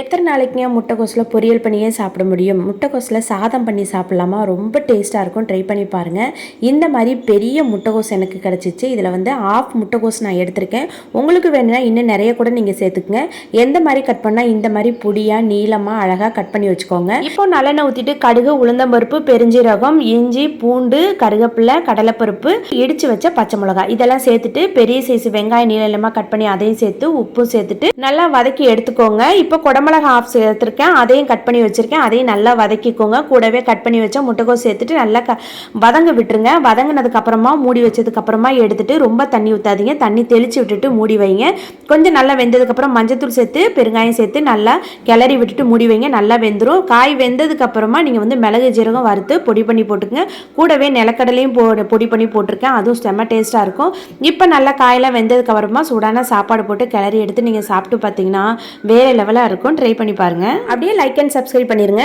எத்தனை நாளைக்குங்க முட்டைக்கோஸில் பொரியல் பண்ணியே சாப்பிட முடியும்? முட்டைக்கோஸில் சாதம் பண்ணி சாப்பிட்லாமா? ரொம்ப டேஸ்ட்டாக இருக்கும். ட்ரை பண்ணி பாருங்கள் இந்த மாதிரி பெரிய முட்டைக்கோஸ் எனக்கு கிடச்சிச்சு. இதில் வந்து ஆஃப் முட்டைக்கோஸ் நான் எடுத்திருக்கேன். உங்களுக்கு வேணும்னா இன்னும் நிறைய கூட நீங்கள் சேர்த்துக்குங்க. எந்த மாதிரி கட் பண்ணால் இந்த மாதிரி பொடியாக நீளமாக அழகாக கட் பண்ணி வச்சுக்கோங்க. இப்போ நல்லெண்ணெய் ஊற்றிட்டு கடுகு உளுந்தம்பருப்பு பெருஞ்சீரகம் இஞ்சி பூண்டு கருவேப்பிலை கடலைப்பருப்பு இடித்து வச்ச பச்சை மிளகா இதெல்லாம் சேர்த்துட்டு பெரிய சைஸ் வெங்காயம் நீளமாக கட் பண்ணி அதையும் சேர்த்து உப்பும் சேர்த்துட்டு நல்லா வதக்கி எடுத்துக்கோங்க. இப்போ குடம் குடமிளகா ஆஃப் சேர்த்துருக்கேன். அதையும் கட் பண்ணி வச்சுருக்கேன். அதையும் நல்லா வதக்கிக்கோங்க. கூடவே கட் பண்ணி வச்ச முட்டைக்கோஸ் சேர்த்துட்டு நல்லா க வதங்க விட்டுருங்க. வதங்கினதுக்கப்புறமா மூடி வச்சதுக்கப்புறமா எடுத்துகிட்டு ரொம்ப தண்ணி ஊற்றாதீங்க தண்ணி தெளித்து விட்டுட்டு மூடி வைங்க. கொஞ்சம் நல்லா வெந்ததுக்கப்புறம் மஞ்சத்தூள் சேர்த்து பெருங்காயம் சேர்த்து நல்லா கிளறி விட்டுட்டு மூடி வைங்க. நல்லா வெந்துடும் காய் வெந்ததுக்கப்புறமா நீங்கள் வந்து மிளகு ஜீரகம் வறுத்து பொடி பண்ணி போட்டுக்கங்க. கூடவே நிலக்கடலையும் போ பொடி பண்ணி போட்டிருக்கேன். அதுவும் செம்ம டேஸ்ட்டாக இருக்கும். இப்போ நல்லா காயெல்லாம் வெந்ததுக்கப்புறமா சூடான சாப்பாடு போட்டு கிளறி எடுத்து நீங்கள் சாப்பிட்டு பார்த்தீங்கன்னா வேறு லெவலாக இருக்கும். ட்ரை பண்ணி பாருங்கள் அப்படியே லைக் அண்ட் சப்ஸ்கிரைப் பண்ணிடுங்க